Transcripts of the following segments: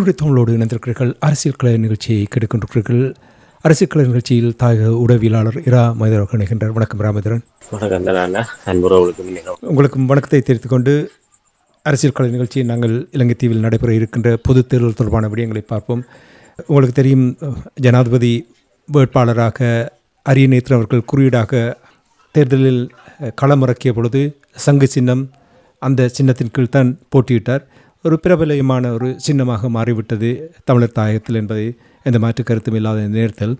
உங்களுடைய தமிழோடு இணைந்திருக்கிறீர்கள். அரசியல் கலை நிகழ்ச்சியை கெடுக்கின்றீர்கள் அரசியல் கலை நிகழ்ச்சியில் தாயக உடவியலாளர் இரா மதுரவர்கள் இணைகின்றார். வணக்கம் ராமேந்திரன் வணக்கம் தானே அன்புறவுகளுக்கு மிக உங்களுக்கு வணக்கத்தை தெரிவித்துக் கொண்டு அரசியல் கலை நிகழ்ச்சியில் நாங்கள் இலங்கை தீவில் நடைபெற இருக்கின்ற பொதுத் தேர்தல் தொடர்பான விடயங்களை பார்ப்போம். உங்களுக்கு தெரியும் ஜனாதிபதி வேட்பாளராக அரியநேத்திரன் அவர்கள் குறியீடாக தேர்தலில் களமிறக்கிய பொழுது சங்கு சின்னம் அந்த சின்னத்தின் கீழ் தான் போட்டியிட்டார். ஒரு பிரபலயமான ஒரு சின்னமாக மாறிவிட்டது தமிழர் தாயகத்தில் என்பதை எந்த மாற்று கருத்தும் இல்லாத நேரத்தில்.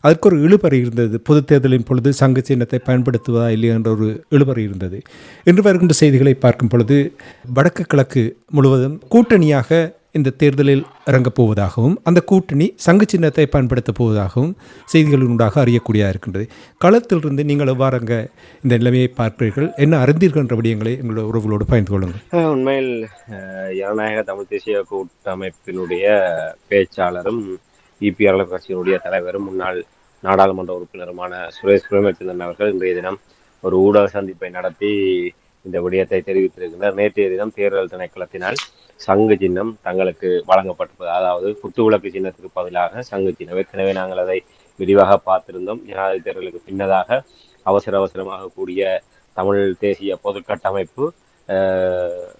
அதற்கு ஒரு இழுபறி இருந்தது. பொது தேர்தலின் பொழுது சங்க சின்னத்தை பயன்படுத்துவதா இல்லையா என்ற ஒரு இழுபறி இருந்தது. இன்று வருகின்ற செய்திகளை பார்க்கும் பொழுது வடக்கு கிழக்கு முழுவதும் கூட்டணியாக இந்த தேர்தலில் இறங்கப் போவதாகவும் அந்த கூட்டணி சங்கு சின்னத்தை பயன்படுத்தப் போவதாகவும் செய்திகளின் உண்டாக அறியக்கூடியதாக இருக்கின்றது. களத்திலிருந்து நீங்கள் எவ்வாறு அங்கே இந்த நிலைமையை பார்க்கிறீர்கள்? என்ன அறிந்தீர்கள் என்ற விடயங்களை எங்களுடைய உறவுகளோடு பகிர்ந்து கொள்ளுங்கள். உண்மையில் ஜனநாயக தமிழ் தேசிய கூட்டமைப்பினுடைய பேச்சாளரும் இபிஆர்எல் கட்சியினுடைய தலைவரும் முன்னாள் நாடாளுமன்ற உறுப்பினருமான சுரேஷ் பிரேமச்சந்திரன் அவர்கள் இன்றைய தினம் ஒரு ஊடக சந்திப்பை நடத்தி இந்த விடயத்தை தெரிவித்திருக்கின்றனர் நேற்றைய தினம் தேர்தல் திணைக்களத்தினால் சங்கு சின்னம் தங்களுக்கு வழங்கப்பட்டிருப்பது. அதாவது குத்துவிளக்கு சின்னத்துக்கு பதிலாக சங்கு சின்னம். ஏற்கனவே நாங்கள் அதை விரிவாக பார்த்திருந்தோம். ஜனாதிபதி தேர்தலுக்கு பின்னதாக அவசர அவசரமாக கூடிய தமிழ் தேசிய பொதுக்கட்டமைப்பு அஹ்,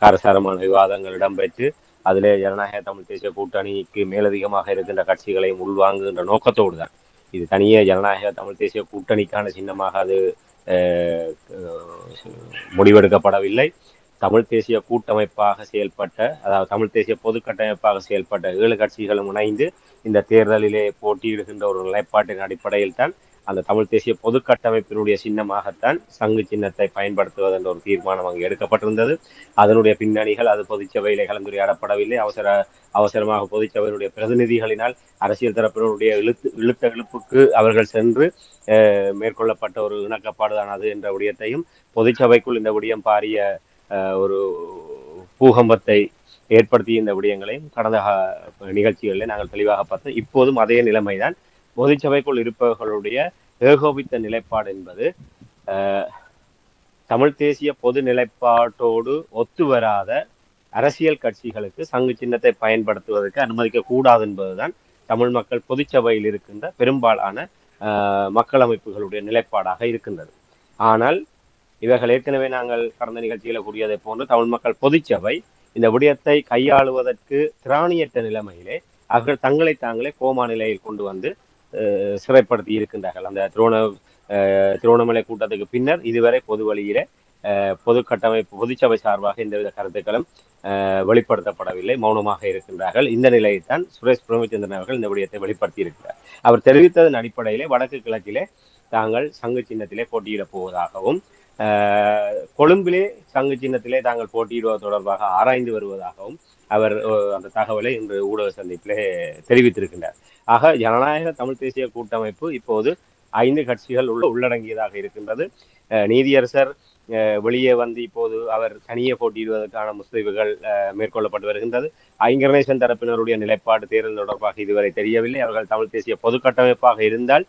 காரசாரமான விவாதங்கள் இடம்பெற்று அதிலே ஜனநாயக தமிழ் தேசிய கூட்டணிக்கு மேலதிகமாக இருக்கின்ற கட்சிகளையும் உள்வாங்குகின்ற நோக்கத்தோடு தான். இது தனியே ஜனநாயக தமிழ் தேசிய கூட்டணிக்கான சின்னமாக அது முடிவெடுக்கப்படவில்லை. தமிழ் தேசிய கூட்டமைப்பாக செயல்பட்ட அதாவது தமிழ் தேசிய பொது கட்டமைப்பாக செயல்பட்ட ஏழு கட்சிகளும் இணைந்து இந்த தேர்தலிலே போட்டியிடுகின்ற ஒரு நிலைப்பாட்டின் அடிப்படையில் தான் அந்த தமிழ் தேசிய பொது கட்டமைப்பினுடைய சின்னமாகத்தான் சங்கு சின்னத்தை பயன்படுத்துவது என்ற ஒரு தீர்மானம் அங்கு எடுக்கப்பட்டிருந்தது. அதனுடைய பின்னணிகள் அது பொதுச்சபையிலே கலந்துரையாடப்படவில்லை. அவசர அவசரமாக பொதுச்சபையினுடைய பிரதிநிதிகளினால் அரசியல் தரப்பினருடைய இழுத்து இழுத்த இழுப்புக்கு அவர்கள் சென்று மேற்கொள்ளப்பட்ட ஒரு இணக்கப்பாடுதான் அது என்ற விடயத்தையும் பொதுச்சபைக்குள் இந்த விடயம் பாரிய ஒரு பூகம்பத்தை ஏற்படுத்திய இந்த விடயங்களையும் கடந்த நிகழ்ச்சிகளில் நாங்கள் தெளிவாக பார்த்தோம். இப்போதும் அதே நிலைமைதான். பொதுச்சபைக்குள் இருப்பவர்களுடைய ஏகோபித்த நிலைப்பாடு என்பது தமிழ் தேசிய பொது நிலைப்பாட்டோடு ஒத்து வராத அரசியல் கட்சிகளுக்கு சங்கு சின்னத்தை பயன்படுத்துவதற்கு அனுமதிக்க கூடாது என்பதுதான் தமிழ் மக்கள் பொதுச்சபையில் இருக்கின்ற பெரும்பாலான அஹ், மக்கள் அமைப்புகளுடைய நிலைப்பாடாக இருக்கின்றது. ஆனால் இவர்கள் ஏற்கனவே நாங்கள் கடந்த நிகழ்ச்சிகளை கூறியதை போன்று தமிழ் மக்கள் பொதுச்சபை இந்த விடயத்தை கையாளுவதற்கு திராணியற்ற நிலைமையிலே அவர்கள் தங்களை தாங்களே கோமா நிலையில் கொண்டு வந்து சிறைப்படுத்தி இருக்கின்றார்கள். அந்த திருவண்ண திருவண்ணாமலை கூட்டத்துக்கு பின்னர் இதுவரை பொது வழியிலே பொது கட்டமைப்பு பொதுச்சபை சார்பாக எந்தவித கருத்துக்களும் வெளிப்படுத்தப்படவில்லை மௌனமாக இருக்கின்றார்கள். இந்த நிலையை தான் சுரேஷ் பிரேமச்சந்திரன் அவர்கள் இந்த விடயத்தை வெளிப்படுத்தி இருக்கிறார். அவர் தெரிவித்ததன் அடிப்படையிலே வடக்கு கிழக்கிலே தாங்கள் சங்கு சின்னத்திலே போட்டியிடப் போவதாகவும் கொழும்பிலே சங்கு சின்னத்திலே தாங்கள் போட்டியிடுவது தொடர்பாக ஆராய்ந்து வருவதாகவும் அவர் அந்த தகவலை இன்று ஊடக சந்திப்பிலே தெரிவித்திருக்கின்றார். ஆக ஜனநாயக தமிழ் தேசிய கூட்டமைப்பு இப்போது ஐந்து கட்சிகள் உள்ள உள்ளடங்கியதாக இருக்கின்றது. நீதியரசர் அஹ், வெளியே வந்து இப்போது அவர் தனியே போட்டியிடுவதற்கான முஸ்லிம்கள் மேற்கொள்ளப்பட்டு வருகின்றது. ஐங்கரணேசன் தரப்பினருடைய நிலைப்பாடு தேர்தல் தொடர்பாக இதுவரை தெரியவில்லை. அவர்கள் தமிழ் தேசிய பொது கட்டமைப்பாக இருந்தால்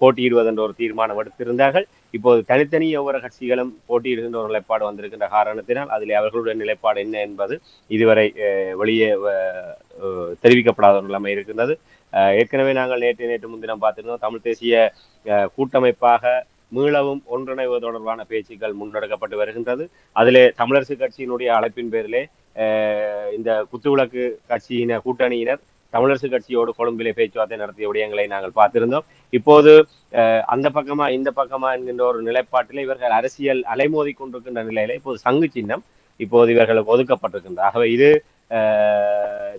போட்டியிடுவதென்ற ஒரு தீர்மானம் எடுத்திருந்தார்கள். இப்போது தனித்தனி ஒவ்வொரு கட்சிகளும் போட்டியிடுகின்ற ஒரு நிலைப்பாடு வந்திருக்கின்ற காரணத்தினால் அதில் அவர்களுடைய நிலைப்பாடு என்ன என்பது இதுவரை வெளியே தெரிவிக்கப்படாத ஒரு நிலைமை இருக்கின்றது. ஏற்கனவே நாங்கள் நேற்று நேற்று முன்தினம் பார்த்திருந்தோம் தமிழ் தேசிய கூட்டமைப்பாக மீளவும் ஒன்றிணைவது தொடர்பான பேச்சுக்கள் முன்னெடுக்கப்பட்டு வருகின்றது. அதிலே தமிழரசு கட்சியினுடைய அழைப்பின் பேரிலே இந்த குத்துவிளக்கு கட்சியினர் கூட்டணியினர் தமிழரசு கட்சியோடு கொழும்பிலே பேச்சுவார்த்தை நடத்திய விடயங்களை நாங்கள் பார்த்திருந்தோம். இப்போது அந்த பக்கமா இந்த பக்கமா என்கின்ற ஒரு நிலைப்பாட்டில் இவர்கள் அரசியல் அலைமோதி கொண்டிருக்கின்ற நிலையில இப்போது சங்கு சின்னம் இப்போது இவர்களுக்கு ஒதுக்கப்பட்டிருக்கின்றது. ஆகவே இது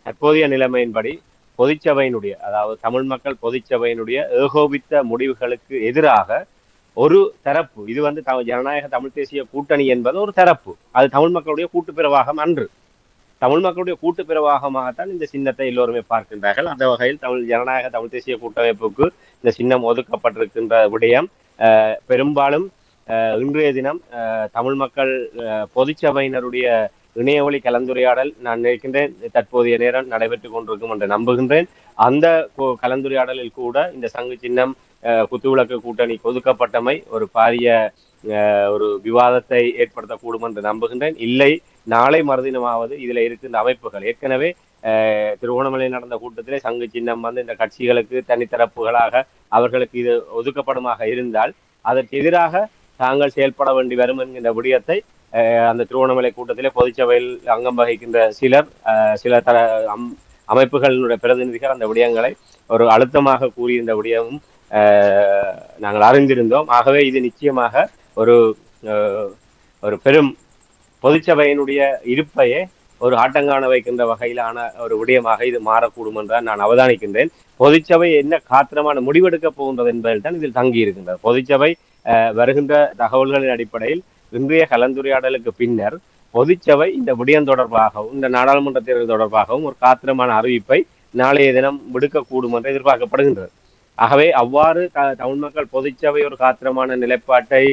தற்போதைய நிலைமையின்படி பொதுச்சபையினுடைய அதாவது தமிழ் மக்கள் பொதுச்சபையினுடைய ஏகோபித்த முடிவுகளுக்கு எதிராக ஒரு தரப்பு இது வந்து ஜனநாயக தமிழ் தேசிய கூட்டணி என்பது ஒரு தரப்பு. அது தமிழ் மக்களுடைய கூட்டுப்பிரவாகம் அன்று. தமிழ் மக்களுடைய கூட்டு பிரவாகமாகத்தான் இந்த சின்னத்தை எல்லோருமே பார்க்கின்றார்கள். அந்த வகையில் தமிழ் ஜனநாயக தமிழ் தேசிய கூட்டமைப்புக்கு இந்த சின்னம் ஒதுக்கப்பட்டிருக்கின்ற விடயம் அஹ், பெரும்பாலும் அஹ், இன்றைய தினம் அஹ், தமிழ் மக்கள் அஹ், பொதுச்சபையினருடைய இணையவழி கலந்துரையாடல் நான் நினைக்கின்றேன். தற்போதைய நேரம் நடைபெற்றுக் கொண்டிருக்கும் என்று நம்புகின்றேன். அந்த கலந்துரையாடலில் கூட இந்த சங்கு சின்னம் அஹ், குத்துவிளக்கு கூட்டணி ஒதுக்கப்பட்டமை ஒரு பாரிய அஹ், ஒரு விவாதத்தை ஏற்படுத்தக்கூடும் என்று நம்புகின்றேன். இல்லை நாளை மறுதினமாவது இதுல இருக்கின்ற அமைப்புகள். ஏற்கனவே திருவோணமலையில் நடந்த கூட்டத்திலே சங்கு சின்னம் வந்து இந்த கட்சிகளுக்கு தனித்தரப்புகளாக அவர்களுக்கு இது ஒதுக்கப்படுமாக இருந்தால் அதற்கு எதிராக தாங்கள் செயல்பட வேண்டி வரும் என்கின்ற விடயத்தை அந்த திருவோணமலை கூட்டத்திலே பொதுச்சபையில் அங்கம் வகிக்கின்ற சிலர் சில தர அம்- அமைப்புகளினுடைய பிரதிநிதிகள் அந்த விடயங்களை ஒரு அழுத்தமாக கூறியிருந்த விடயமும் நாங்கள் அறிந்திருந்தோம். ஆகவே இது நிச்சயமாக ஒரு ஒரு பெரும் பொதுச்சபையினுடைய இருப்பையே ஒரு ஆட்டங்காண வைக்கின்ற வகையிலான ஒரு விடயமாக இது மாறக்கூடும் என்றால் நான் அவதானிக்கின்றேன். பொதுச்சபை என்ன காத்திரமான முடிவெடுக்க போகின்றது என்பதில் தான் இதில் தங்கி இருக்கின்றது பொதுச்சபை அஹ், வருகின்ற தகவல்களின் அடிப்படையில் இன்றைய கலந்துரையாடலுக்கு பின்னர் பொதுச்சபை இந்த விடயம் தொடர்பாகவும் இந்த நாடாளுமன்ற தேர்தல் தொடர்பாகவும் ஒரு காத்திரமான அறிவிப்பை நாளைய தினம் விடுக்கக்கூடும் என்று எதிர்பார்க்கப்படுகின்றது. ஆகவே அவ்வாறு தமிழ் மக்கள் பொதுச்சபை ஒரு காத்திரமான நிலைப்பாட்டை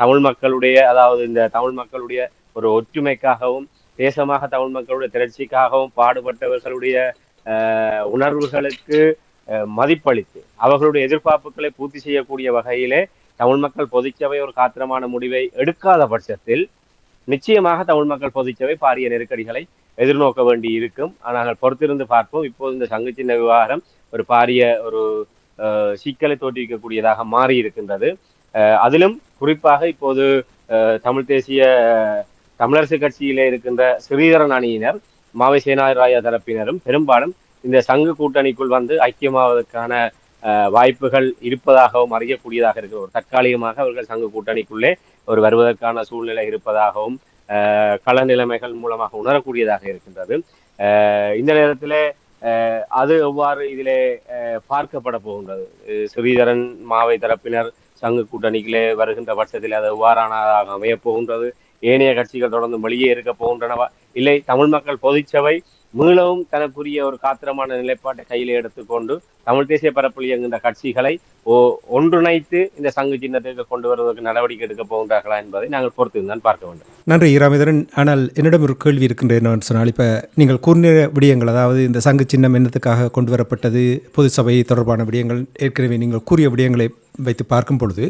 தமிழ் மக்களுடைய அதாவது இந்த தமிழ் மக்களுடைய ஒரு ஒற்றுமைக்காகவும் தேசமாக தமிழ் மக்களுடைய திரட்சிக்காகவும் பாடுபட்டவர்களுடைய அஹ், உணர்வுகளுக்கு அஹ், மதிப்பளித்து அவர்களுடைய எதிர்பார்ப்புகளை பூர்த்தி செய்யக்கூடிய வகையிலே தமிழ் மக்கள் பொதுச்சபை ஒரு காத்திரமான முடிவை எடுக்காத பட்சத்தில் நிச்சயமாக தமிழ் மக்கள் பொதுச்சபை பாரிய நெருக்கடிகளை எதிர்நோக்க வேண்டி இருக்கும் ஆனால் பொறுத்திருந்து பார்ப்போம். இப்போது இந்த சங்கு சின்ன விவகாரம் ஒரு பாரிய ஒரு சிக்கலை தோற்றுவிக்கக்கூடியதாக மாறி இருக்கின்றது அதிலும் குறிப்பாக இப்போது அஹ், தமிழ் தேசிய அஹ், தமிழரசு கட்சியிலே இருக்கின்ற ஸ்ரீதரன் அணியினர் மாவை சேனாராய தரப்பினரும் பெரும்பாலும் இந்த சங்கு கூட்டணிக்குள் வந்து ஐக்கியமாவதற்கான அஹ், வாய்ப்புகள் இருப்பதாகவும் அறியக்கூடியதாக இருக்கிற ஒரு தற்காலிகமாக அவர்கள் சங்கு கூட்டணிக்குள்ளே ஒரு வருவதற்கான சூழ்நிலை இருப்பதாகவும் அஹ், கள நிலைமைகள் மூலமாக உணரக்கூடியதாக இருக்கின்றது. அஹ், இந்த நேரத்திலே அஹ், அது எவ்வாறு இதிலே அஹ், பார்க்கப்பட போகின்றது? அஹ், ஸ்ரீதரன் மாவை தரப்பினர் சங்கு கூட்டணிகளே வருகின்ற பட்சத்தில் அது எவ்வாறானதாக அமையப் போகின்றது ஏனைய கட்சிகள் தொடர்ந்து வெளியே இருக்க போகின்றனவா? இல்லை தமிழ் மக்கள் பொதுச்சபை மீளவும் தனக்குரிய ஒரு காத்திரமான நிலைப்பாட்டை கையில் எடுத்துக்கொண்டு தமிழ் தேசிய பரப்பில் இயங்குகின்ற கட்சிகளை ஓ- ஒன்றிணைத்து இந்த சங்கு சின்னத்திற்கு கொண்டு வருவதற்கு நடவடிக்கை எடுக்க போகின்றார்களா என்பதை நாங்கள் பொறுத்திருந்தான் பார்க்க வேண்டும். நன்றி இராமேந்திரன். ஆனால் என்னிடம் ஒரு கேள்வி இருக்கின்ற என்னவென்று சொன்னால் இப்போ நீங்கள் கூறின விடயங்கள் அதாவது இந்த சங்கு சின்னம் என்னத்துக்காக கொண்டு வரப்பட்டது பொது சபை தொடர்பான விடயங்கள் ஏற்கனவே நீங்கள் கூறிய விடயங்களை வைத்து பார்க்கும் பொழுது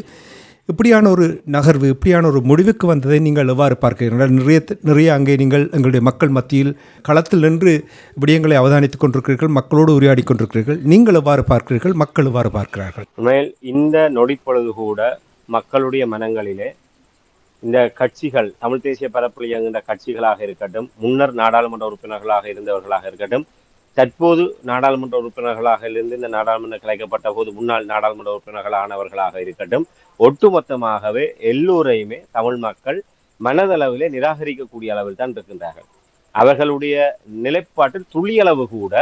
இப்படியான ஒரு நகர்வு இப்படியான ஒரு முடிவுக்கு வந்ததை நீங்கள் எவ்வாறு பார்க்கிறீர்கள்? நிறைய நிறைய அங்கே நீங்கள் எங்களுடைய மக்கள் மத்தியில் களத்தில் நின்று விடயங்களை அவதானித்துக் கொண்டிருக்கிறீர்கள் மக்களோடு உரையாடி கொண்டிருக்கிறீர்கள். நீங்கள் எவ்வாறு பார்க்கிறீர்கள்? மக்கள் எவ்வாறு பார்க்கிறார்கள்? உண்மையில் இந்த நொடிப்பொழுது கூட மக்களுடைய மனங்களிலே இந்த கட்சிகள் தமிழ் தேசிய பரப்பில் இயங்குகின்ற கட்சிகளாக இருக்கட்டும் முன்னர் நாடாளுமன்ற உறுப்பினர்களாக இருந்தவர்களாக இருக்கட்டும் தற்போது நாடாளுமன்ற உறுப்பினர்களாக இருந்து இந்த நாடாளுமன்றம் கலைக்கப்பட்ட போது முன்னாள் நாடாளுமன்ற உறுப்பினர்களானவர்களாக இருக்கட்டும் ஒட்டுமொத்தமாகவே எல்லோரையுமே தமிழ் மக்கள் மனதளவிலே நிராகரிக்கக்கூடிய அளவில் தான் இருக்கின்றார்கள். அவர்களுடைய நிலைப்பாட்டில் துளியளவு கூட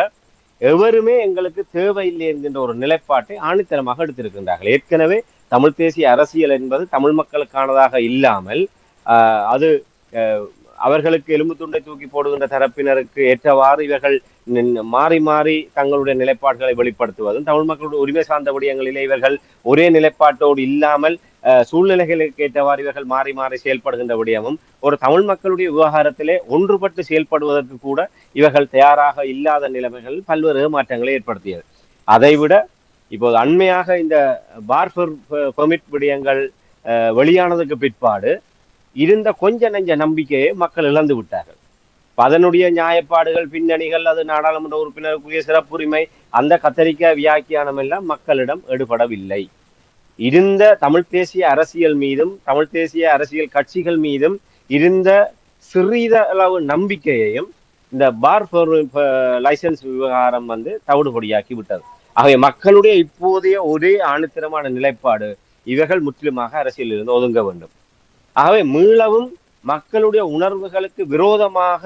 எவருமே எங்களுக்கு தேவையில்லை என்கின்ற ஒரு நிலைப்பாட்டை ஆணித்தரமாக எடுத்திருக்கின்றார்கள். ஏற்கனவே தமிழ் தேசிய அரசியல் என்பது தமிழ் மக்களுக்கானதாக இல்லாமல் அது அவர்களுக்கு எலும்பு துண்டை தூக்கி போடுகின்ற தரப்பினருக்கு ஏற்றவாறு இவர்கள் மாறி மாறி தங்களுடைய நிலைப்பாடுகளை வெளிப்படுத்துவதும் தமிழ் மக்களுடைய உரிமை சார்ந்த விடயங்களிலே இவர்கள் ஒரே நிலைப்பாட்டோடு இல்லாமல் ஆஹ், சூழ்நிலைகளுக்கு ஏற்றவாறு இவர்கள் மாறி மாறி செயல்படுகின்ற விடயமும் ஒரு தமிழ் மக்களுடைய விவகாரத்திலே ஒன்றுபட்டு செயல்படுவதற்கு கூட இவர்கள் தயாராக இல்லாத நிலைமைகள் பல்வேறு ஏமாற்றங்களை ஏற்படுத்தியது. அதைவிட இப்போது அண்மையாக இந்த பார் பெர்மிட் விடயங்கள் அஹ், வெளியானதுக்கு பிற்பாடு இருந்த கொஞ்ச நெஞ்ச நம்பிக்கையை மக்கள் இழந்து விட்டார்கள். அதனுடைய நியாயப்பாடுகள் பின்னணிகள் அது நாடாளுமன்ற உறுப்பினருக்குரிய சிறப்புரிமை அந்த கத்தரிக்காய் வியாக்கியானம் எல்லாம் மக்களிடம் எடுபடவில்லை. இருந்த தமிழ் தேசிய அரசியல் மீதும் தமிழ் தேசிய அரசியல் கட்சிகள் மீதும் இருந்த சிறிதளவு நம்பிக்கையையும் இந்த பார் லைசன்ஸ் விவகாரம் வந்து தவிடுபடியாக்கி விட்டது. ஆகவே மக்களுடைய இப்போதைய ஒரே ஆணித்தரமான நிலைப்பாடு இவர்கள் முற்றிலுமாக அரசியலில் இருந்து ஒதுங்க வேண்டும். ஆகவே மீளவும் மக்களுடைய உணர்வுகளுக்கு விரோதமாக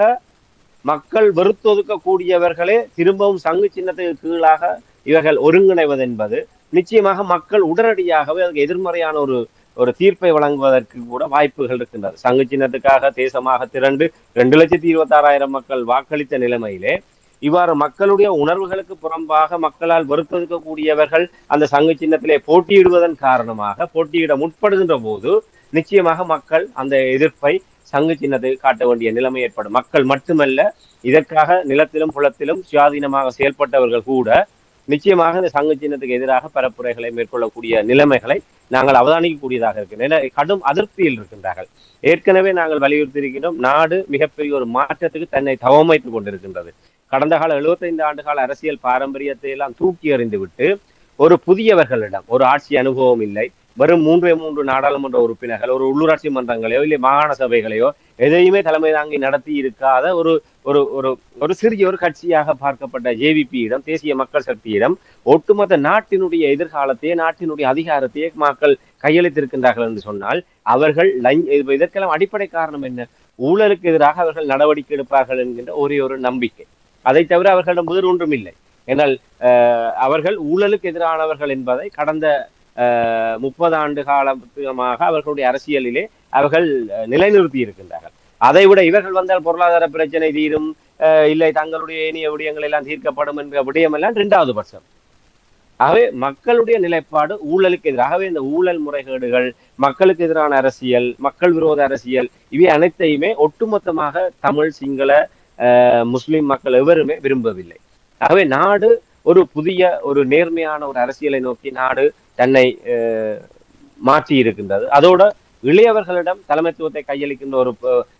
மக்கள் வெறுத்தொதுக்கக்கூடியவர்களே திரும்பவும் சங்கு சின்னத்துக்கு கீழாக இவர்கள் ஒருங்கிணைவது என்பது நிச்சயமாக மக்கள் உடனடியாகவே அதுக்கு எதிர்மறையான ஒரு ஒரு தீர்ப்பை வழங்குவதற்கு கூட வாய்ப்புகள் இருக்கின்றது சங்கு சின்னத்துக்காக தேசமாக திரண்டு ரெண்டு லட்சத்தி இருபத்தாறாயிரம் மக்கள் வாக்களித்த நிலைமையிலே இவ்வாறு மக்களுடைய உணர்வுகளுக்கு புறம்பாக மக்களால் வெறுத்தொதுக்கக்கூடியவர்கள் அந்த சங்கு சின்னத்திலே போட்டியிடுவதன் காரணமாக போட்டியிட முற்படுகின்ற போது நிச்சயமாக மக்கள் அந்த எதிர்ப்பை சங்கு சின்னத்தை காட்ட வேண்டிய நிலைமை ஏற்படும். மக்கள் மட்டுமல்ல இதற்காக நிலத்திலும் புலத்திலும் சுயாதீனமாக செயல்பட்டவர்கள் கூட நிச்சயமாக இந்த சங்கு சின்னத்துக்கு எதிராக பரப்புரைகளை மேற்கொள்ளக்கூடிய நிலைமைகளை நாங்கள் அவதானிக்கக்கூடியதாக இருக்கின்றன. கடும் அதிருப்தியில் இருக்கின்றார்கள். ஏற்கனவே நாங்கள் வலியுறுத்தி இருக்கின்றோம் நாடு மிகப்பெரிய ஒரு மாற்றத்துக்கு தன்னை தவமைத்துக் கொண்டிருக்கின்றது. கடந்த கால 75 ஆண்டு கால அரசியல் பாரம்பரியத்தை எல்லாம் தூக்கி எறிந்து விட்டு ஒரு புதியவர்களிடம் ஒரு ஆட்சி அனுபவம் இல்லை வெறும் மூன்றே மூன்று நாடாளுமன்ற உறுப்பினர்கள் ஒரு உள்ளூராட்சி மன்றங்களையோ இல்லை மாகாண சபைகளையோ எதையுமே தலைமை தாங்கி நடத்தி இருக்காத ஒரு ஒரு ஒரு ஒரு சிறிய ஒரு கட்சியாக பார்க்கப்பட்ட ஜேவிபியிடம் தேசிய மக்கள் சக்தியிடம் ஒட்டுமொத்த நாட்டினுடைய எதிர்காலத்தையே நாட்டினுடைய அதிகாரத்தையே மக்கள் கையளித்திருக்கின்றார்கள் என்று சொன்னால் அவர்கள் இதற்கெல்லாம் அடிப்படை காரணம் என்ன? ஊழலுக்கு எதிராக அவர்கள் நடவடிக்கை எடுப்பார்கள் என்கின்ற ஒரே ஒரு நம்பிக்கை. அதை தவிர அவர்களிடம் வேறு ஒன்றும் இல்லை. ஏனால் அஹ், அவர்கள் ஊழலுக்கு எதிரானவர்கள் என்பதை கடந்த முப்பது ஆண்டு காலமாக அவர்களுடைய அரசியலிலே அவர்கள் நிலைநிறுத்தி இருக்கின்றார்கள். அதை விட இவர்கள் வந்தால் பொருளாதார பிரச்சனை தீரும் இல்லை தங்களுடைய இனிய விடயங்கள் எல்லாம் தீர்க்கப்படும் என்ற விடயம் எல்லாம் இரண்டாவது பட்சம். ஆகவே மக்களுடைய நிலைப்பாடு ஊழலுக்கு எதிராகவே இந்த ஊழல் முறைகேடுகள் மக்களுக்கு எதிரான அரசியல் மக்கள் விரோத அரசியல் இவை அனைத்தையுமே ஒட்டுமொத்தமாக தமிழ் சிங்கள முஸ்லிம் மக்கள் எவருமே விரும்பவில்லை. ஆகவே நாடு ஒரு புதிய ஒரு நேர்மையான ஒரு அரசியலை நோக்கி நாடு தன்னை அஹ், மாற்றி இருக்கின்றது. அதோட இளையவர்களிடம் தலைமைத்துவத்தை கையளிக்கின்ற ஒரு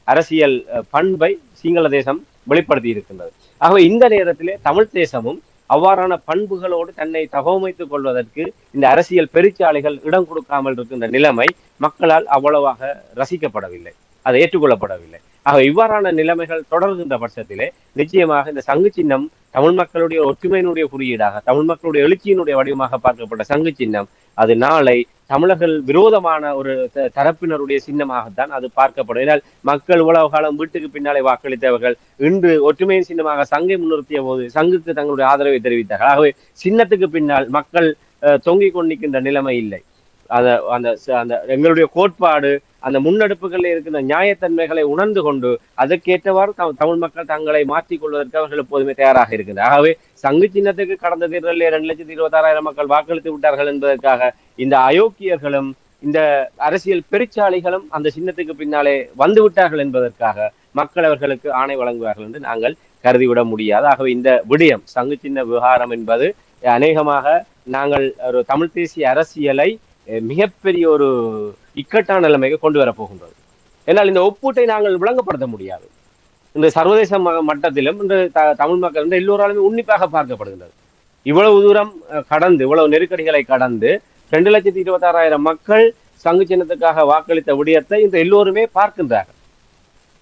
அரசியல் அஹ், பண்பை சிங்கள தேசம் வெளிப்படுத்தி இருக்கின்றது. ஆகவே இந்த நேரத்திலே தமிழ் தேசமும் அவ்வாறான பண்புகளோடு தன்னை தகவமைத்துக் கொள்வதற்கு இந்த அரசியல் பெருச்சாலைகள் இடம் கொடுக்காமல் இருக்கின்ற நிலைமை மக்களால் அவ்வளவாக ரசிக்கப்படவில்லை. அது ஏற்றுக்கொள்ளப்படவில்லை. ஆக இவ்வாறான நிலைமைகள் தொடர்கின்ற பட்சத்திலே நிச்சயமாக இந்த சங்கு சின்னம் தமிழ் மக்களுடைய ஒற்றுமையினுடைய குறியீடாக தமிழ் மக்களுடைய எழுச்சியினுடைய வடிவமாக பார்க்கப்பட்ட சங்கு சின்னம் அது நாளை தமிழர்கள் விரோதமான ஒரு த- தரப்பினருடைய சின்னமாகத்தான் அது பார்க்கப்படும். ஏனால் மக்கள் உலக காலம் வீட்டுக்கு பின்னாலே வாக்களித்தவர்கள் இன்று ஒற்றுமையின் சின்னமாக சங்கை முன்னிறுத்திய போது சங்குக்கு தங்களுடைய ஆதரவை தெரிவித்தார்கள். ஆகவே சின்னத்துக்கு பின்னால் மக்கள் அஹ், தொங்கிக் கொண்டிருக்கின்ற நிலைமை இல்லை. அந்த அந்த அந்த எங்களுடைய கோட்பாடு அந்த முன்னெடுப்புகளில் இருக்கிற நியாயத்தன்மைகளை உணர்ந்து கொண்டு அதற்கேற்றவாறு தமிழ் மக்கள் தங்களை மாற்றிக் கொள்வதற்கு அவர்கள் எப்போதுமே தயாராக இருக்கின்றனர் ஆகவே சங்கு சின்னத்துக்கு கடந்த தேர்தலில் இரண்டு லட்சத்தி இருபத்தாறாயிரம் மக்கள் வாக்களித்து விட்டார்கள் என்பதற்காக இந்த அயோக்கியர்களும் இந்த அரசியல் பெருச்சாளிகளும் அந்த சின்னத்துக்கு பின்னாலே வந்து விட்டார்கள் என்பதற்காக மக்கள் அவர்களுக்கு ஆணை வழங்குவார்கள் என்று நாங்கள் கருதிவிட முடியாது. ஆகவே இந்த விடயம் சங்கு சின்ன விவகாரம் என்பது அநேகமாக நாங்கள் ஒரு தமிழ் தேசிய அரசியலை மிகப்பெரிய ஒரு இக்கட்டான நிலைமைக்கு கொண்டு வரப்போகின்றது ஏன்னால் இந்த ஒப்பூட்டை நாங்கள் விளங்கப்படுத்த முடியாது. இந்த சர்வதேச ம- மட்டத்திலும் இந்த த- தமிழ் மக்கள் வந்து எல்லோராலுமே உன்னிப்பாக பார்க்கப்படுகின்றது. இவ்வளவு தூரம் கடந்து இவ்வளவு நெருக்கடிகளை கடந்து ரெண்டு லட்சத்தி இருபத்தாறாயிரம் மக்கள் சங்கு சின்னத்துக்காக வாக்களித்த விடயத்தை இந்த எல்லோருமே பார்க்கின்றார்கள்.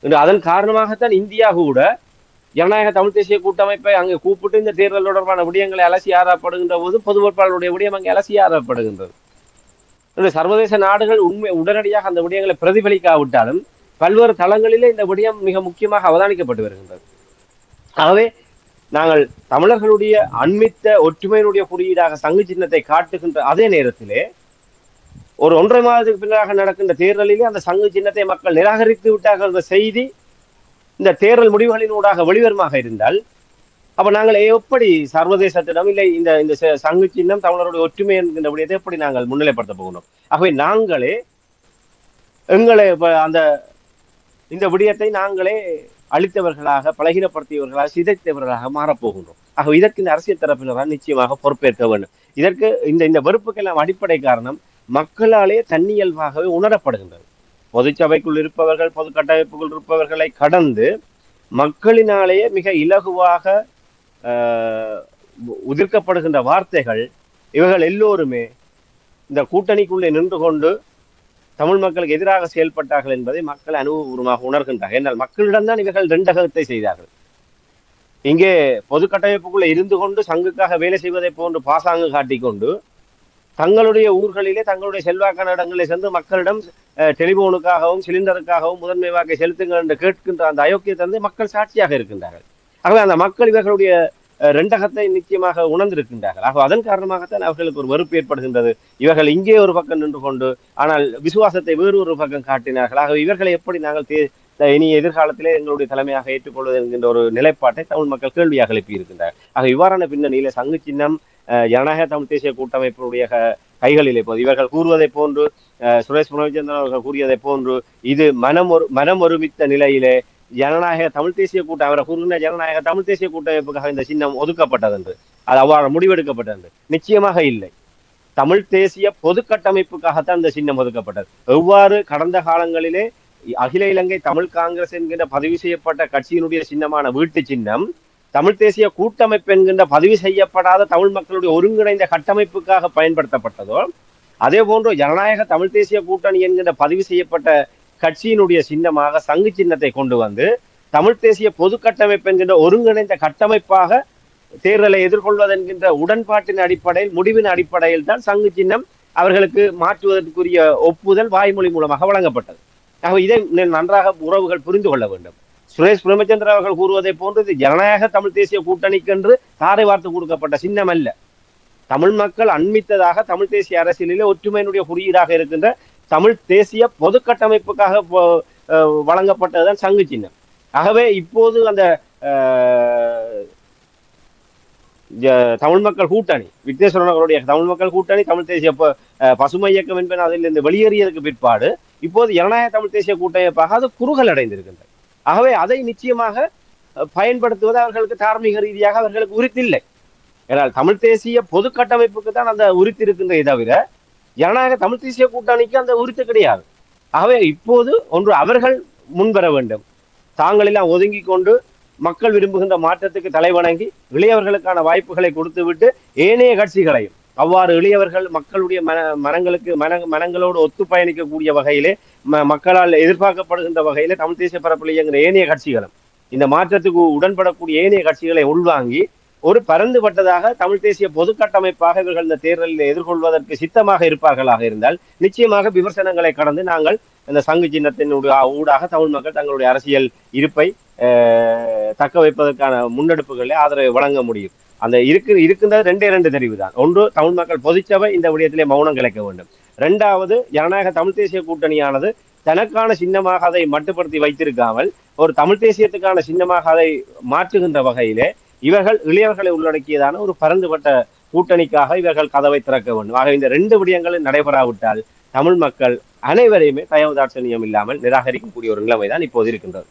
இன்று அதன் காரணமாகத்தான் இந்தியா கூட ஜனநாயக தமிழ் தேசிய கூட்டமைப்பை அங்கே கூப்பிட்டு இந்த தேர்தல் தொடர்பான விடயங்களை அலசி ஆராயப்படுகின்ற போது பொது வேட்பாளருடைய விடயம் அங்கே அலசி ஆராயப்படுகின்றது சர்வதேச நாடுகள் உண்மை உடனடியாக அந்த விடயங்களை பிரதிபலிக்காவிட்டாலும் பல்வேறு தளங்களிலே இந்த விடயம் மிக முக்கியமாக அவதானிக்கப்பட்டு வருகின்றது. ஆகவே நாங்கள் தமிழர்களுடைய அண்மித்த ஒற்றுமையினுடைய குறியீடாக சங்கு சின்னத்தை காட்டுகின்ற அதே நேரத்திலே ஒரு ஒன்றரை மாதத்துக்கு பின்னராக நடக்கின்ற தேர்தலிலே அந்த சங்கு சின்னத்தை மக்கள் நிராகரித்து விட்டார்கள் என்ற செய்தி இந்த தேர்தல் முடிவுகளினூடாக வெளிவருமாக இருந்தால் அப்ப நாங்கள் எப்படி சர்வதேச சர்வதேசத்திடம் இல்லை இந்த இந்த ச- சங்கு சின்னம் தமிழருடைய ஒற்றுமை என்கின்ற விடயத்தை எப்படி நாங்கள் முன்னிலைப்படுத்த போகணும் ஆகவே நாங்களே எங்களை அந்த இந்த விடயத்தை நாங்களே அழித்தவர்களாக பலகீனப்படுத்தியவர்களாக சிதைத்தவர்களாக மாறப்போகின்றோம் ஆக இதற்கு இந்த அரசியல் தரப்பினரால் நிச்சயமாக பொறுப்பேற்க வேண்டும். இதற்கு இந்த இந்த வெறுப்புக்கெல்லாம் அடிப்படை காரணம் மக்களாலே தன்னியல்பாகவே உணரப்படுகின்றது. பொதுச்சபைக்குள் இருப்பவர்கள் பொது கட்டமைப்புக்குள் இருப்பவர்களை கடந்து மக்களினாலேயே மிக இலகுவாக உதிர்க்கப்படுகின்ற வார்த்தைகள் இவர்கள் எல்லோருமே இந்த கூட்டணிக்குள்ளே நின்று கொண்டு தமிழ் மக்களுக்கு எதிராக செயல்பட்டார்கள் என்பதை மக்கள் அனுபவபூர்வமாக உணர்கின்றார்கள். என்றால் மக்களிடம்தான் இவர்கள் ரெண்டகத்தை செய்தார்கள். இங்கே பொது கட்டமைப்புக்குள்ளே இருந்து கொண்டு சங்குக்காக வேலை செய்வதை போன்று பாசாங்கு காட்டிக்கொண்டு தங்களுடைய ஊர்களிலே தங்களுடைய செல்வாக்கான இடங்களில் சென்று மக்களிடம் அஹ், டெலிபோனுக்காகவும் சிலிண்டருக்காகவும் முதன்மை வாக்கை செலுத்துங்கள் என்று கேட்கின்ற அந்த அயோக்கியத்தை வந்து மக்கள் சாட்சியாக இருக்கின்றார்கள். ஆகவே அந்த மக்கள் இவர்களுடைய அஹ், ரெண்டகத்தை நிச்சயமாக உணர்ந்திருக்கின்றார்கள். ஆக அதன் காரணமாகத்தான் அவர்களுக்கு ஒரு வெறுப்பு ஏற்படுகின்றது. இவர்கள் இங்கே ஒரு பக்கம் நின்று கொண்டு ஆனால் விசுவாசத்தை வேறு ஒரு பக்கம் காட்டினார்கள். ஆக இவர்களை எப்படி நாங்கள் தே- இனி எதிர்காலத்திலே எங்களுடைய தலைமையாக ஏற்றுக்கொள்வது என்கின்ற ஒரு நிலைப்பாட்டை தமிழ் மக்கள் கேள்வியாக எழுப்பி இருக்கின்றார் ஆக இவ்வாறான பின்னணியில சங்கு சின்னம் அஹ், ஜனநாயக தமிழ் தேசிய கூட்டமைப்பினுடைய கைகளில் இப்போது இவர்கள் கூறுவதை போன்று சுரேஷ் பிரேமச்சந்திரன் அவர்கள் கூறியதை போன்று இது மனம் ஒரு மனம் ஒருமித்த நிலையிலே ஜனநாயக தமிழ் தேசிய கூட்டம் அவரை கூறுகின்ற ஜனநாயக தமிழ் தேசிய கூட்டமைப்புக்காக இந்த சின்னம் ஒதுக்கப்பட்டது என்று அது அவ்வாறு முடிவெடுக்கப்பட்டது என்று நிச்சயமாக இல்லை. தமிழ் தேசிய பொது கட்டமைப்புக்காகத்தான் இந்த சின்னம் ஒதுக்கப்பட்டது. எவ்வாறு கடந்த காலங்களிலே அகில இலங்கை தமிழ் காங்கிரஸ் என்கின்ற பதிவு செய்யப்பட்ட கட்சியினுடைய சின்னமான வீட்டு சின்னம் தமிழ் தேசிய கூட்டமைப்பு என்கின்ற பதிவு செய்யப்படாத தமிழ் மக்களுடைய ஒருங்கிணைந்த கட்டமைப்புக்காக பயன்படுத்தப்பட்டதோ அதே போன்று ஜனநாயக தமிழ் தேசிய கூட்டணி என்கின்ற பதிவு செய்யப்பட்ட கட்சியினுடைய சின்னமாக சங்கு சின்னத்தை கொண்டு வந்து தமிழ் தேசிய பொது கட்டமைப்பு என்கின்ற ஒருங்கிணைந்த கட்டமைப்பாக தேர்தலை எதிர்கொள்வதென்கின்ற உடன்பாட்டின் அடிப்படையில் முடிவின் அடிப்படையில் தான் சங்கு சின்னம் அவர்களுக்கு மாற்றுவதற்குரிய ஒப்புதல் வாய்மொழி மூலமாக வழங்கப்பட்டது. ஆக இதை நன்றாக உறவுகள் புரிந்து கொள்ள வேண்டும். சுரேஷ் பிரேமச்சந்திர அவர்கள் கூறுவதை போன்று இது ஜனநாயக தமிழ் தேசிய கூட்டணிக்கென்று தாரை வார்த்து கொடுக்கப்பட்ட சின்னம் அல்ல தமிழ் மக்கள் அண்மித்ததாக தமிழ் தேசிய அரசியலிலே ஒற்றுமையினுடைய குறியீடாக இருக்கின்ற தமிழ் தேசிய பொது கட்டமைப்புக்காக வழங்கப்பட்டதுதான் சங்கு சின்னம். ஆகவே இப்போது அந்த தமிழ் மக்கள் கூட்டணி விக்னேஸ்வரன் அவருடைய தமிழ் மக்கள் கூட்டணி தமிழ் தேசிய பசுமை இயக்கம் என்பன அதில் இருந்து வெளியேறியதற்கு பிற்பாடு இப்போது ஜனநாயக தமிழ் தேசிய கூட்டமைப்பாக அது குறுகல் அடைந்திருக்கின்றது. ஆகவே அதை நிச்சயமாக பயன்படுத்துவது அவர்களுக்கு தார்மீக ரீதியாக அவர்களுக்கு உரித்தில்லை. ஏனால் தமிழ் தேசிய பொது கட்டமைப்புக்கு தான் அந்த உரித்து இருக்கின்றதை தவிர ஜனநாயக தமிழ் தேசிய கூட்டணிக்கு அந்த உரித்து கிடையாது. ஆகவே இப்போது ஒன்று அவர்கள் முன்வர வேண்டும். தாங்களெல்லாம் ஒதுங்கி கொண்டு மக்கள் விரும்புகின்ற மாற்றத்துக்கு தலைவணங்கி இளையவர்களுக்கான வாய்ப்புகளை கொடுத்துவிட்டு ஏனைய கட்சிகளையும் அவ்வாறு இளையவர்கள் மக்களுடைய மன மனங்களுக்கு மன மனங்களோடு ஒத்து பயணிக்கக்கூடிய வகையிலே ம- மக்களால் எதிர்பார்க்கப்படுகின்ற வகையிலே தமிழ் தேசிய பரப்பில் இயங்குகிற ஏனைய கட்சிகளும் இந்த மாற்றத்துக்கு உடன்படக்கூடிய ஏனைய கட்சிகளை உள்வாங்கி ஒரு பரந்துபட்டதாக தமிழ் தேசிய பொது கட்டமைப்பாக இவர்கள் இந்த தேர்தலில் எதிர்கொள்வதற்கு சித்தமாக இருப்பார்களாக இருந்தால் நிச்சயமாக விமர்சனங்களை கடந்து நாங்கள் இந்த சங்கு சின்னத்தினுடைய ஊடாக தமிழ் மக்கள் தங்களுடைய அரசியல் இருப்பை தக்க வைப்பதற்கான முன்னெடுப்புகளை ஆதரவை வழங்க முடியும். அந்த இருக்கு இருக்கின்றது ரெண்டே ரெண்டு தெரிவு தான். ஒன்று தமிழ் மக்கள் பொதுச்சபை இந்த விடயத்திலே மௌனம் கிடைக்க வேண்டும். ரெண்டாவது ஜனநாயக தமிழ் தேசிய கூட்டணியானது தனக்கான சின்னமாக அதை மட்டுப்படுத்தி வைத்திருக்காமல் ஒரு தமிழ் தேசியத்துக்கான சின்னமாக அதை மாற்றுகின்ற வகையிலே இவர்கள் இளையவர்களை உள்ளடக்கியதான ஒரு பரந்துபட்ட கூட்டணிக்காக இவர்கள் கதவை திறக்க வேண்டும். ஆக இந்த ரெண்டு விடயங்களும் நடைபெறாவிட்டால் தமிழ் மக்கள் அனைவரையுமே தயவு தாட்சணியம் இல்லாமல் நிராகரிக்கக்கூடிய ஒரு நிலைமை தான் இப்போது இருக்கின்றது.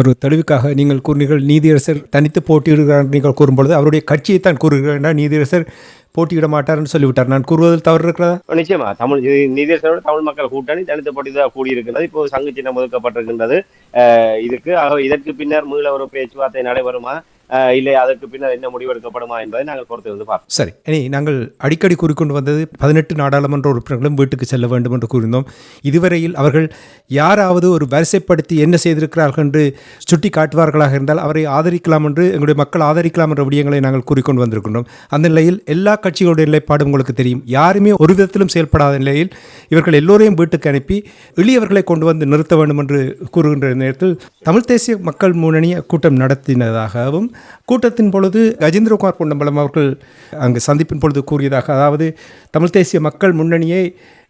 ஒரு தெளிவுக்காக நீங்கள் கூறினீர்கள் நீதியரசர் தனித்து போட்டியிடுகிறார் நீங்கள் கூறும்பொழுது அவருடைய கட்சியை தான் கூறுகிறார் என்றால் நீதியரசர் போட்டியிட மாட்டார்னு சொல்லிவிட்டார். நான் கூறுவதில் தவறு இருக்கிறதா? நிச்சயமா. தமிழ் நிதியரசரோட தமிழ் மக்கள் கூட்டணி தனித்து போட்டிதான் கூடியிருக்கின்றது. இப்போ சங்கு சின்னம் ஒதுக்கப்பட்டிருக்கின்றது. இதுக்கு ஆக இதற்கு பின்னர் மீள ஒரு பேச்சுவார்த்தை நடைபெறுமா? இல்லை அதற்கு பின்னர் என்ன முடிவெடுக்கப்படுமா என்பதை நாங்கள் பொறுத்து வந்து பார்ப்போம். சரி இனி நாங்கள் அடிக்கடி கூறிக்கொண்டு வந்தது பதினெட்டு நாடாளுமன்ற உறுப்பினர்களும் வீட்டுக்கு செல்ல வேண்டும் என்று கூறினோம். இதுவரையில் அவர்கள் யாராவது ஒரு வரிசைப்படுத்தி என்ன செய்திருக்கிறார்கள் என்று சுட்டி காட்டுவார்களாக இருந்தால் அவரை ஆதரிக்கலாம் என்று எங்களுடைய மக்கள் ஆதரிக்கலாம் என்ற விடயங்களை நாங்கள் கூறிக்கொண்டு வந்திருக்கின்றோம். அந்த நிலையில் எல்லா கட்சிகளுடைய நிலைப்பாடு உங்களுக்கு தெரியும். யாருமே ஒரு விதத்திலும் செயல்படாத நிலையில் இவர்கள் எல்லோரையும் வீட்டுக்கு அனுப்பி எளியவர்களை கொண்டு வந்து நிறுத்த வேண்டும் என்று கூறுகின்ற நேரத்தில் தமிழ் தேசிய மக்கள் முன்னணி கூட்டம் நடத்தினதாகவும் கூட்டத்தின் பொழுது கஜேந்திரகுமார் பொன்னம்பலம் அவர்கள் அங்கு சந்திப்பின் பொழுது கூறியதாக அதாவது தமிழ் தேசிய மக்கள் முன்னணியை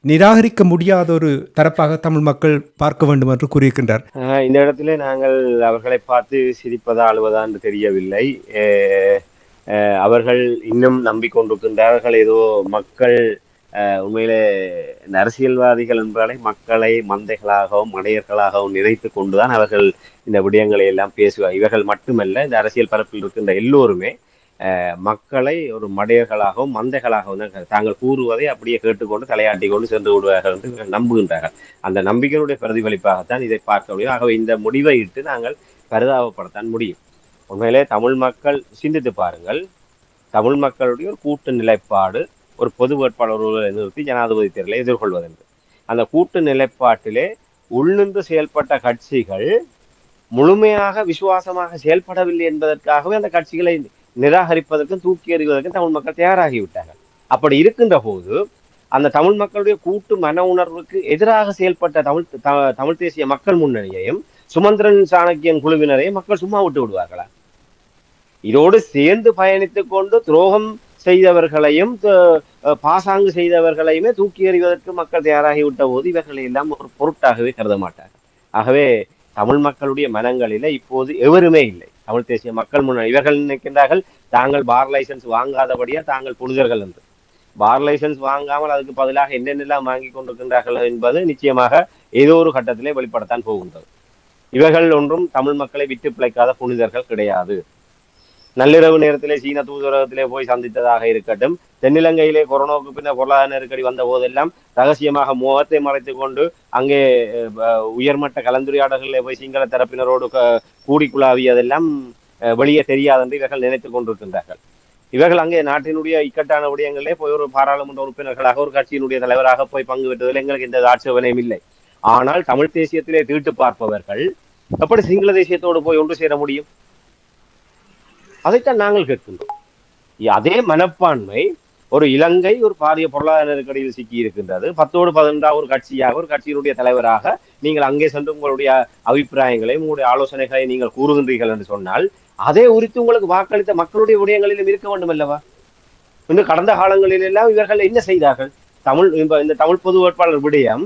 நிராகரிக்க முடியாத ஒரு தரப்பாக தமிழ் மக்கள் பார்க்க வேண்டும் என்று கூறியிருக்கின்றார். இந்த இடத்துல நாங்கள் அவர்களை பார்த்து சிரிப்பதா அழுவதா என்று தெரியவில்லை. அவர்கள் இன்னும் நம்பிக்கொண்டிருக்கின்றார்கள். ஏதோ மக்கள் உண்மையிலே இந்த அரசியல்வாதிகள் என்றாலே மக்களை மந்தைகளாகவும் மடையர்களாகவும் நினைத்து கொண்டுதான் அவர்கள் இந்த விடயங்களை எல்லாம் பேசுவார் இவர்கள் மட்டுமல்ல இந்த அரசியல் பரப்பில் இருக்கின்ற எல்லோருமே மக்களை ஒரு மடையர்களாகவும் மந்தைகளாகவும் தான் தாங்கள் கூறுவதை அப்படியே கேட்டுக்கொண்டு தலையாட்டி கொண்டு சென்று விடுவார்கள் என்று இவர்கள் நம்புகின்றார்கள். அந்த நம்பிக்கையினுடைய பிரதிபலிப்பாகத்தான் இதை பார்க்க முடியும். ஆகவே இந்த முடிவை இட்டு நாங்கள் பரிதாபப்படத்தான் முடியும். உண்மையிலே தமிழ் மக்கள் சிந்தித்து பாருங்கள். தமிழ் மக்களுடைய ஒரு கூட்டு நிலைப்பாடு ஒரு பொது வேட்பாளர் ஒருவரை நிறுத்தி ஜனாதிபதி தேர்தலை எதிர்கொள்வதென்று. அந்த கூட்டு நிலைப்பாட்டிலே உள்நின்று செயல்பட்ட கட்சிகள் முழுமையாக விசுவாசமாக செயல்படவில்லை என்பதற்காகவே அந்த கட்சிகளை நிராகரிப்பதற்கும் தூக்கி எறிவதற்கும் தமிழ் மக்கள் தயாராகிவிட்டார்கள். அப்படி இருக்கின்ற போது அந்த தமிழ் மக்களுடைய கூட்டு மன உணர்வுக்கு எதிராக செயல்பட்ட தமிழ் த- தமிழ் தேசிய மக்கள் முன்னணியையும் சுமந்திரன் சாணக்கியன் குழுவினரையும் மக்கள் சும்மா விட்டு விடுவார்களா? இதோடு சேர்ந்து பயணித்துக் கொண்டு துரோகம் செய்தவர்களையும் பாசாங்கு செய்தவர்களையுமே தூக்கி எறிவதற்கு மக்கள் தயாராகிவிட்ட போது இவர்களை எல்லாம் ஒரு பொருட்டாகவே கருத மாட்டார் ஆகவே தமிழ் மக்களுடைய மனங்களில இப்போது எவருமே இல்லை. தமிழ் தேசிய மக்கள் முன்னணி. இவர்கள் நினைக்கின்றார்கள் தாங்கள் பார் லைசன்ஸ் வாங்காதபடியா தாங்கள் புனிதர்கள் என்று. பார் லைசன்ஸ் வாங்காமல் அதுக்கு பதிலாக என்னென்னலாம் வாங்கி கொண்டிருக்கின்றார்கள் என்பது நிச்சயமாக ஏதோ ஒரு கட்டத்திலே வெளிப்படத்தான் போகின்றது. இவர்கள் ஒன்றும் தமிழ் மக்களை விட்டு பிழைக்காத புனிதர்கள் கிடையாது. நள்ளிரவு நேரத்திலே சீன தூதரகத்திலே போய் சந்தித்ததாக இருக்கட்டும். தென்னிலங்கையிலே கொரோனாவுக்கு பின்னர் பொருளாதார நெருக்கடி வந்த போதெல்லாம் ரகசியமாக முகத்தை மறைத்துக் கொண்டு அங்கே உயர்மட்ட கலந்துரையாடல்களிலே போய் சிங்கள தரப்பினரோடு கூடிக்குழாவியதெல்லாம் அஹ், வெளியே தெரியாது என்று இவர்கள் நினைத்துக் கொண்டிருக்கின்றார்கள். இவர்கள் அங்கே நாட்டினுடைய இக்கட்டான விடயங்களிலே போய் ஒரு பாராளுமன்ற உறுப்பினர்களாக ஒரு கட்சியினுடைய தலைவராக போய் பங்கு பெற்றதில் எங்களுக்கு எந்த ஆட்சேபனையும் இல்லை. ஆனால் தமிழ் தேசியத்திலே தீட்டு பார்ப்பவர்கள் எப்படி சிங்கள தேசியத்தோடு போய் ஒன்று சேர முடியும்? அதைத்தான் நாங்கள் கேட்கின்றோம். அதே மனப்பான்மை ஒரு இலங்கை ஒரு பாரிய பொருளாதார நெருக்கடியில் சிக்கி இருக்கின்றது. பத்தோடு பதினொன்றாவது ஒரு கட்சியாக ஒரு கட்சியினுடைய தலைவராக நீங்கள் அங்கே சென்று உங்களுடைய அபிப்பிராயங்களை உங்களுடைய ஆலோசனைகளை நீங்கள் கூறுகின்றீர்கள் என்று சொன்னால் அதே உரித்து உங்களுக்கு வாக்களித்த மக்களுடைய விடயங்களிலும் இருக்க வேண்டும் அல்லவா? இன்னும் கடந்த காலங்களில் எல்லாம் இவர்கள் என்ன செய்தார்கள்? தமிழ் இந்த தமிழ் பொது வேட்பாளர் விடயம்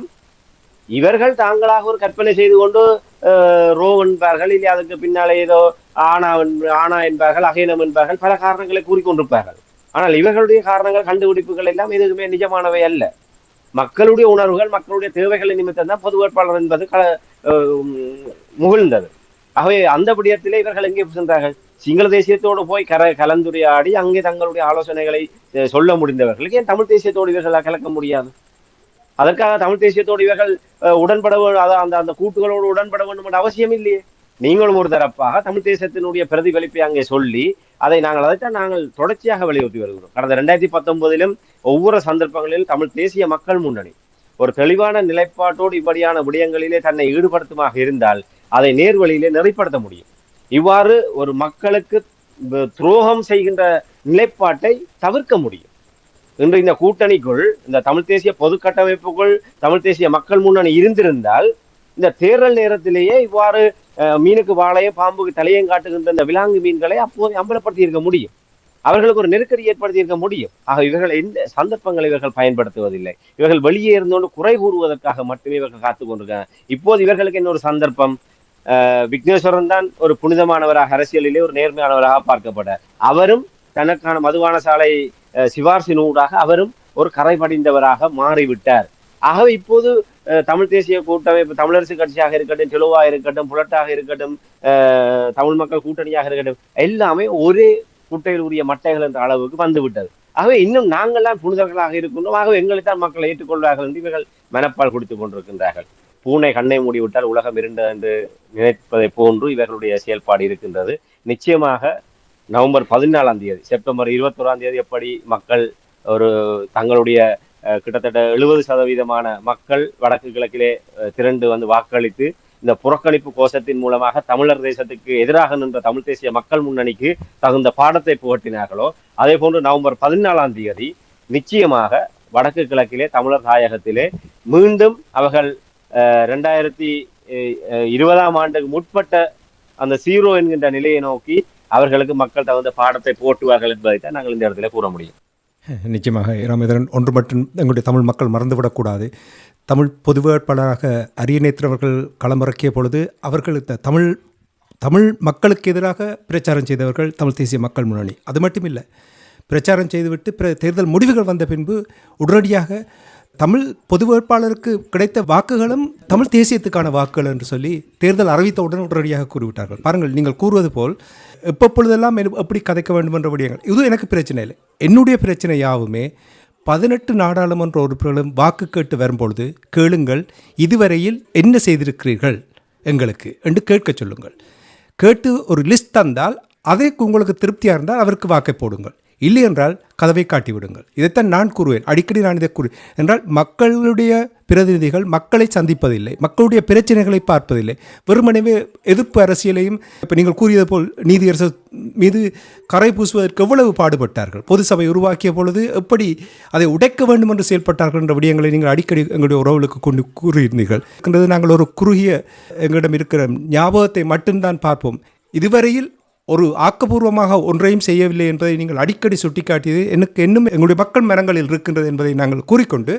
இவர்கள் தாங்களாக ஒரு கற்பனை செய்து கொண்டு அஹ், ரோ என்பார்கள். இல்லை அதுக்கு பின்னாலே ஏதோ ஆனா என்ப- ஆனா என்பார்கள் அகைனம் என்பார்கள் பல காரணங்களை கூறிக்கொண்டிருப்பார்கள். ஆனால் இவர்களுடைய காரணங்கள் கண்டுபிடிப்புகள் எல்லாம் எதுவுமே நிஜமானவை அல்ல. மக்களுடைய உணர்வுகள் மக்களுடைய தேவைகளை நிமித்தம் தான் பொது வேட்பாளர் என்பது க அஹ், முகிழ்ந்தது. ஆகவே அந்த விடயத்திலே இவர்கள் எங்கே சென்றார்கள்? சிங்கள தேசியத்தோடு போய் கர கலந்துரையாடி அங்கே தங்களுடைய ஆலோசனைகளை சொல்ல முடிந்தவர்களுக்கு ஏன் தமிழ் தேசியத்தோடு இவர்களால் கலக்க முடியாது? அதற்காக தமிழ் தேசியத்தோடு இவர்கள் உடன்பட அந்த அந்த கூட்டுகளோடு உடன்பட வேண்டும் என்ற அவசியம் இல்லையே. நீங்களும் ஒரு தரப்பாக தமிழ் தேசத்தினுடைய பிரதிபலிப்பை அங்கே சொல்லி அதை நாங்கள் அதைத்தான் நாங்கள் தொடர்ச்சியாக வலியுறுத்தி வருகிறோம். கடந்த ரெண்டாயிரத்தி பத்தொன்பதிலும் ஒவ்வொரு சந்தர்ப்பங்களிலும் தமிழ் தேசிய மக்கள் முன்னணி ஒரு தெளிவான நிலைப்பாட்டோடு இப்படியான விடயங்களிலே தன்னை ஈடுபடுத்துமாக இருந்தால் அதை நேர்வழியிலே நெறிப்படுத்த முடியும். இவ்வாறு ஒரு மக்களுக்கு துரோகம் செய்கின்ற நிலைப்பாட்டை தவிர்க்க முடியும். இன்று இந்த கூட்டணிக்குள் இந்த தமிழ் தேசிய பொது கட்டமைப்புக்குள் தமிழ் தேசிய மக்கள் முன்னணி இருந்திருந்தால் இந்த தேர்தல் நேரத்திலேயே இவ்வாறு மீனுக்கு வாழையும் பாம்புக்கு தலையும் காட்டுகின்ற இந்த விலாங்கு மீன்களை அப்போது அம்பலப்படுத்தி இருக்க முடியும். அவர்களுக்கு ஒரு நெருக்கடி ஏற்படுத்தி இருக்க முடியும். ஆக இவர்கள் எந்த சந்தர்ப்பங்களை இவர்கள் பயன்படுத்துவதில்லை. இவர்கள் வெளியே இருந்தோண்டு குறை கூறுவதற்காக மட்டுமே இவர்கள் காத்து கொண்டிருக்காங்க. இப்போது இவர்களுக்கு என்ன ஒரு சந்தர்ப்பம்? விக்னேஸ்வரன் தான் ஒரு புனிதமானவராக அரசியலிலே ஒரு நேர்மையானவராக பார்க்கப்பட அவரும் தனக்கான மதுபான சாலை சிவார்சினூடாக அவரும் ஒரு கரை படிந்தவராக மாறிவிட்டார். ஆகவே இப்போது தமிழ் தேசிய கூட்டமைப்பு தமிழரசு கட்சியாக இருக்கட்டும் தெலுவா இருக்கட்டும் புலட்டாக இருக்கட்டும் தமிழ் மக்கள் கூட்டணியாக இருக்கட்டும் எல்லாமே ஒரே குட்டையில் உரிய மட்டைகள் என்ற அளவுக்கு வந்துவிட்டது. ஆகவே இன்னும் நாங்கள்லாம் புனிதர்களாக இருக்கின்றோம். ஆகவே எங்களை தான் மக்கள் ஏற்றுக்கொள்வார்கள் என்று இவர்கள் மனப்பால் குடித்துக் கொண்டிருக்கின்றார்கள். பூனை கண்ணை மூடிவிட்டால் உலகம் இருண்டது என்று நினைப்பதை போன்று இவர்களுடைய செயல்பாடு இருக்கின்றது. நிச்சயமாக நவம்பர் பதினாலாம் தேதி செப்டம்பர் இருபத்தோராம் தேதி எப்படி மக்கள் ஒரு தங்களுடைய அஹ், கிட்டத்தட்ட எழுபது சதவீதமான மக்கள் வடக்கு கிழக்கிலே திரண்டு வந்து வாக்களித்து இந்த புறக்கணிப்பு கோஷத்தின் மூலமாக தமிழர் தேசத்துக்கு எதிராக நின்ற தமிழ் தேசிய மக்கள் முன்னணிக்கு தகுந்த பாடத்தை புகட்டினார்களோ அதே போன்று நவம்பர் பதினாலாம் தேதி நிச்சயமாக வடக்கு கிழக்கிலே தமிழர் தாயகத்திலே மீண்டும் அவர்கள் அஹ், ரெண்டாயிரத்தி அஹ், இருபதாம் ஆண்டுக்கு முற்பட்ட அந்த சீரோ என்கின்ற நிலையை நோக்கி அவர்களுக்கு மக்கள் தகுந்த பாடத்தை போட்டுவார்கள் என்பதைத்தான் நாங்கள் இந்த இடத்துல கூற முடியும். நிச்சயமாக ராமேந்திரன் ஒன்று மட்டும் எங்களுடைய தமிழ் மக்கள் மறந்துவிடக்கூடாது தமிழ் பொது வேட்பாளராக அரியநேத்திரவர்கள் களமிறக்கிய பொழுது அவர்கள் இந்த தமிழ் தமிழ் மக்களுக்கு எதிராக பிரச்சாரம் செய்தவர்கள் தமிழ் தேசிய மக்கள் முன்னணி. அது மட்டும் இல்லை பிரச்சாரம் செய்துவிட்டு பிற தேர்தல் முடிவுகள் வந்த பின்பு உடனடியாக தமிழ் பொது வேட்பாளருக்கு கிடைத்த வாக்குகளும் தமிழ் தேசியத்துக்கான வாக்குகள் என்று சொல்லி தேர்தல் அறிவித்தவுடன் உடனடியாக கூறிவிட்டார்கள். பாருங்கள் நீங்கள் கூறுவது போல் எப்பொழுதெல்லாம் எப்படி கதைக்க வேண்டும் என்ற விடயங்கள். இது எனக்கு பிரச்சனை இல்லை. என்னுடைய பிரச்சனை யாவுமே பதினெட்டு நாடாளுமன்ற உறுப்பினர்களும் வாக்கு கேட்டு வரும்பொழுது கேளுங்கள் இதுவரையில் என்ன செய்திருக்கிறீர்கள் எங்களுக்கு என்று கேட்கச் சொல்லுங்கள். கேட்டு ஒரு லிஸ்ட் தந்தால் அதை உங்களுக்கு திருப்தியாக இருந்தால் அவருக்கு வாக்கை போடுங்கள். இல்லை என்றால் கதவை காட்டி விடுங்கள் இதைத்தான் நான் கூறுவேன். அடிக்கடி நான் இதை கூறு என்றால் மக்களுடைய பிரதிநிதிகள் மக்களை சந்திப்பதில்லை. மக்களுடைய பிரச்சனைகளை பார்ப்பதில்லை. வெறுமனவே எதிர்ப்பு அரசியலையும் இப்போ நீங்கள் கூறியது போல் நீதியரசு மீது கரை பூசுவதற்கு எவ்வளவு பாடுபட்டார்கள்? பொது சபை உருவாக்கிய பொழுது எப்படி அதை உடைக்க வேண்டும் என்று செயல்பட்டார்கள் என்ற விடயங்களை நீங்கள் அடிக்கடி எங்களுடைய உறவுகளுக்கு கொண்டு கூறியிருந்தீர்கள். நாங்கள் ஒரு குறுகிய எங்களிடம் இருக்கிற ஞாபகத்தை மட்டும்தான் பார்ப்போம். இதுவரையில் ஒரு ஆக்கப்பூர்வமாக ஒன்றையும் செய்யவில்லை என்பதை நீங்கள் அடிக்கடி சுட்டிக்காட்டியது எனக்கு இன்னும் எங்களுடைய மக்கள் மரங்களில் இருக்கின்றது என்பதை நாங்கள் கூறிக்கொண்டு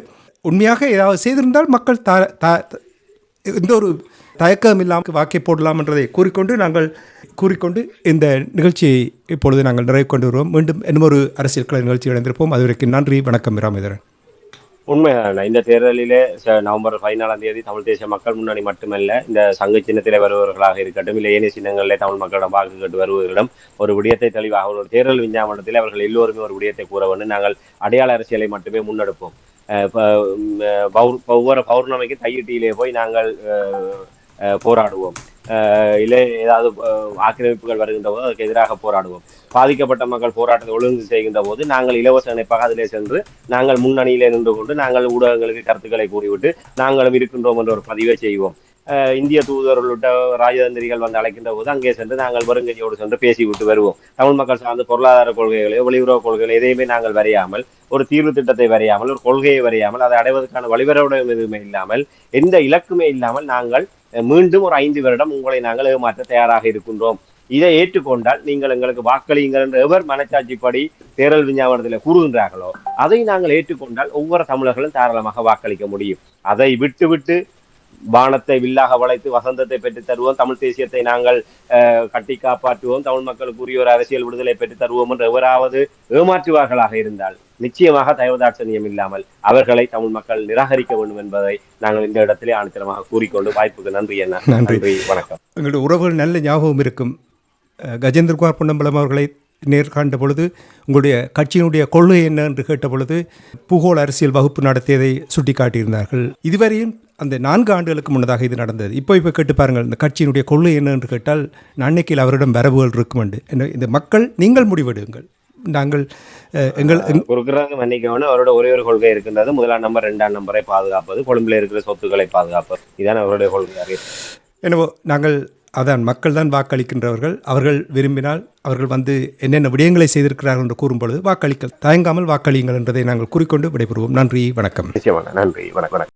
உண்மையாக ஏதாவது செய்திருந்தால் மக்கள் த த எந்த ஒரு தயக்கம் இல்லாமல் வாக்கை போடலாம் என்றதை கூறிக்கொண்டு நாங்கள் கூறிக்கொண்டு இந்த நிகழ்ச்சியை இப்பொழுது நாங்கள் நிறைவு கொண்டு வருவோம். மீண்டும் இன்னும் ஒரு அரசியல் கலை நிகழ்ச்சி அடைந்திருப்போம் அதுவரைக்கும் நன்றி வணக்கம் ராமேந்திரன் உண்மையான இந்த தேர்தலிலே ச- நவம்பர் பதினாலாம் தேதி தமிழ் தேசிய மக்கள் முன்னணி மட்டுமல்ல இந்த சங்க சின்னத்திலே வருபவர்களாக இருக்கட்டும் இல்லை ஏனைய சின்னங்களிலே தமிழ் மக்களிடம் வாக்கு கேட்டு வருபவர்களிடம் ஒரு விடயத்தை தெளிவாக ஒரு தேர்தல் விஞ்ஞாபனத்தில் அவர்கள் எல்லோருமே ஒரு விடயத்தை கூற வேண்டும். நாங்கள் அடையாள அரசியலை மட்டுமே முன்னெடுப்போம். பௌர்- ஒவ்வொரு பௌர்ணமிக்கு தையிட்டியிலே போய் நாங்கள் போராடுவோம். இல்லை ஏதாவது ஆக்கிரமிப்புகள் வருகின்ற போது அதுக்கு எதிராக போராடுவோம். பாதிக்கப்பட்ட மக்கள் போராட்டத்தை ஒழுங்கு செய்கின்ற போது நாங்கள் இலவச இணைப்பாக அதிலே சென்று நாங்கள் முன்னணியிலே நின்று கொண்டு நாங்கள் ஊடகங்களுக்கு கருத்துக்களை கூறிவிட்டு நாங்களும் இருக்கின்றோம் என்ற ஒரு பதிவை செய்வோம். இந்திய தூதர் உள்ளிட்ட ராஜதந்திரிகள் வந்து அழைக்கின்ற போது அங்கே சென்று நாங்கள் வருங்கையோடு சென்று பேசிவிட்டு வருவோம். தமிழ் மக்கள் சார்ந்த பொருளாதார கொள்கைகளையோ வெளியுறவு கொள்கைகளோ எதையுமே நாங்கள் வரையாமல் ஒரு தீர்வு திட்டத்தை வரையாமல் ஒரு கொள்கையை வரையாமல் அதை அடைவதற்கான வழிவரவுடன் எதுவுமே இல்லாமல் எந்த இலக்குமே இல்லாமல் நாங்கள் மீண்டும் ஒரு ஐந்து வருடம் உங்களை நாங்கள் ஏமாற்ற தயாராக இருக்கின்றோம். இதை ஏற்றுக்கொண்டால் நீங்கள் எங்களுக்கு வாக்களியுங்கள் என்று எவர் மனச்சாட்சிப்படி தேர்தல் விஞ்ஞாபனத்தில் கூறுகின்றார்களோ அதை நாங்கள் ஏற்றுக்கொண்டால் ஒவ்வொரு தமிழர்களும் தாராளமாக வாக்களிக்க முடியும். அதை விட்டுவிட்டு வானத்தை வில்லாக வளைத்து வசந்தத்தை பெற்றுத் தருவோம். தமிழ் தேசியத்தை நாங்கள் கட்டி காப்பாற்றுவோம். தமிழ் மக்களுக்கு உரிய ஒரு அரசியல் விடுதலை பெற்றுத் தருவோம் என்று எவராவது ஏமாற்றுவார்களாக இருந்தால் நிச்சயமாக தயவதாட்சணியம் இல்லாமல் அவர்களை தமிழ் மக்கள் நிராகரிக்க வேண்டும் என்பதை நாங்கள் இந்த இடத்திலே ஆணித்தரமாக கூறிக்கொண்டு வாய்ப்புக்கு நன்றி என்ன நன்றி. வணக்கம். எங்களுடைய உறவுகள் நல்ல ஞாபகம் இருக்கும். கஜேந்திரகுமார் பொன்னம்பலம் அவர்களை நேர்காண்ட பொழுது உங்களுடைய கட்சியினுடைய கொள்கை என்ன என்று கேட்ட பொழுது பூகோள அரசியல் வகுப்பு நடத்தியதை சுட்டிக்காட்டியிருந்தார்கள். இதுவரையும் அந்த நான்கு ஆண்டுகளுக்கு முன்னதாக இது நடந்தது. இப்போ இப்போ கேட்டு பாருங்கள் இந்த கட்சியினுடைய கொள்கை என்ன என்று கேட்டால் அன்னைக்கில் அவரிடம் வரவுகள் இருக்கும் என்று இந்த மக்கள் நீங்கள் முடிவெடுங்கள். நாங்கள் எங்கள் எங்- குறுக்குறாங்க மன்னிக்கவனு அவரோட ஒரே ஒரு கொள்கை இருக்கின்றது. முதலாம் நம்பர் இரண்டாம் நம்பரை பாதுகாப்பது கொழும்பில் இருக்கிற சொத்துக்களை பாதுகாப்பது. இதான் அவருடைய கொள்கையாக. எனவே நாங்கள் அதான் மக்கள் தான் வாக்களிக்கின்றவர்கள். அவர்கள் விரும்பினால் அவர்கள் வந்து என்னென்ன விடயங்களை செய்திருக்கிறார்கள் என்று கூறும்பொழுது வாக்களிக்க தயங்காமல் வாக்களியுங்கள் என்பதை நாங்கள் கூறிக்கொண்டு விடைபெறுவோம். நன்றி வணக்கம். நிச்சயமாக. நன்றி வணக்கம்.